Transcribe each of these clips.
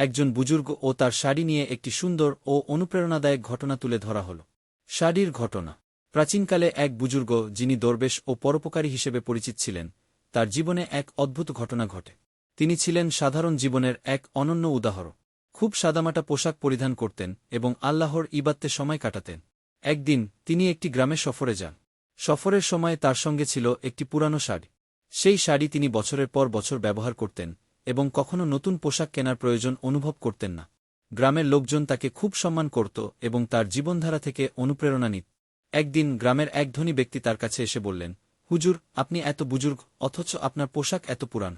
একজন বুজুর্গ ও তার শাড়ি নিয়ে একটি সুন্দর ও অনুপ্রেরণাদায়ক ঘটনা তুলে ধরা হল। শাড়ির ঘটনা। প্রাচীনকালে এক বুজুর্গ, যিনি দরবেশ ও পরোপকারী হিসেবে পরিচিত ছিলেন, তার জীবনে এক অদ্ভুত ঘটনা ঘটে। তিনি ছিলেন সাধারণ জীবনের এক অনন্য উদাহরণ। খুব সাদামাটা পোশাক পরিধান করতেন এবং আল্লাহর ইবাত্তে সময় কাটাতেন। একদিন, তিনি একটি গ্রামে সফরে যান। সফরের সময় তার সঙ্গে ছিল একটি পুরানো শাড়ি। সেই শাড়ি তিনি বছরের পর বছর ব্যবহার করতেন এবং কখনো নতুন পোশাক কেনার প্রয়োজন অনুভব করতেন না। গ্রামের লোকজন তাকে খুব সম্মান করত এবং তার জীবনধারা থেকে অনুপ্রেরণা নিত। একদিন গ্রামের এক ধনী ব্যক্তি তার কাছে এসে বললেন, হুজুর, আপনি এত বুজুর্গ, অথচ আপনার পোশাক এত পুরান।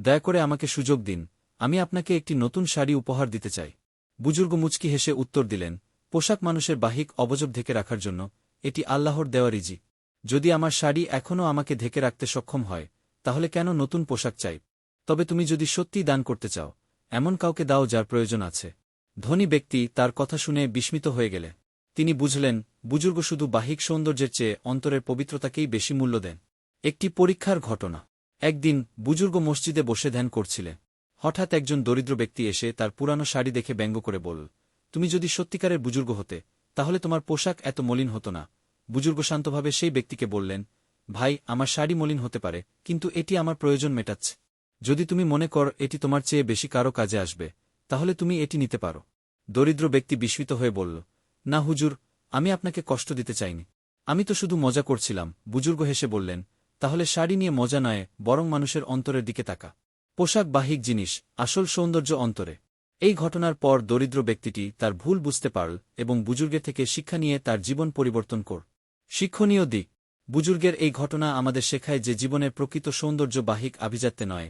দয়া করে আমাকে সুযোগ দিন, আমি আপনাকে একটি নতুন শাড়ি উপহার দিতে চাই। বুজুর্গ মুচকি হেসে উত্তর দিলেন, পোশাক মানুষের বাহিক অবজব ঢেকে রাখার জন্য এটি আল্লাহর দেওয়া রিজি। যদি আমার শাড়ি এখনও আমাকে ঢেকে রাখতে সক্ষম হয়, তাহলে কেন নতুন পোশাক চাই? তবে তুমি যদি সত্যিই দান করতে চাও, এমন কাউকে দাও যার প্রয়োজন আছে। ধনী ব্যক্তি তার কথা শুনে বিস্মিত হয়ে গেলে। তিনি বুঝলেন, বুজুর্গ শুধু বাহিক সৌন্দর্যের চেয়ে অন্তরের পবিত্রতাকেই বেশি মূল্য দেন। একটি পরীক্ষার ঘটনা। একদিন বুজুর্গ মসজিদে বসে ধ্যান করছিলেন হঠাৎ একজন দরিদ্র ব্যক্তি এসে তার পুরানো শাড়ি দেখে ব্যঙ্গ করে বলল, তুমি যদি সত্যিকারের বুজুর্গ হতে, তাহলে তোমার পোশাক এত মলিন হতো না। বুজুর্গ শান্তভাবে সেই ব্যক্তিকে বললেন, ভাই, আমার শাড়ি মলিন হতে পারে, কিন্তু এটি আমার প্রয়োজন মেটাচ্ছে। যদি তুমি মনে কর এটি তোমার চেয়ে বেশি কারও কাজে আসবে, তাহলে তুমি এটি নিতে পারো। দরিদ্র ব্যক্তি বিস্মিত হয়ে বলল, না হুজুর, আমি আপনাকে কষ্ট দিতে চাইনি। আমি তো শুধু মজা করছিলাম। বুজুর্গ হেসে বললেন, তাহলে শাড়ি নিয়ে মজা নয়, বরং মানুষের অন্তরের দিকে তাকা। পোশাক বাহিক জিনিস, আসল সৌন্দর্য অন্তরে। এই ঘটনার পর দরিদ্র ব্যক্তিটি তার ভুল বুঝতে পারল এবং বুজুর্গের থেকে শিক্ষা নিয়ে তার জীবন পরিবর্তন কর। শিক্ষণীয় দিক, বুজুর্গের এই ঘটনা আমাদের শেখায় যে জীবনের প্রকৃত সৌন্দর্য বাহিক আভিজাত্যে নয়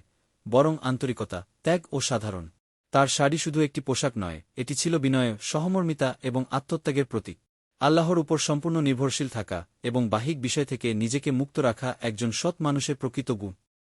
বরং আন্তরিকতা, ত্যাগ ও সাধারণ। তার শাড়ি শুধু একটি পোশাক নয়, এটি ছিল বিনয় সহমর্মিতা এবং আত্মত্যাগের প্রতীক। আল্লাহর উপর সম্পূর্ণ নির্ভরশীল থাকা এবং বাহিক বিষয় থেকে নিজেকে মুক্ত রাখা একজন সৎ মানুষের প্রকৃত গুণ।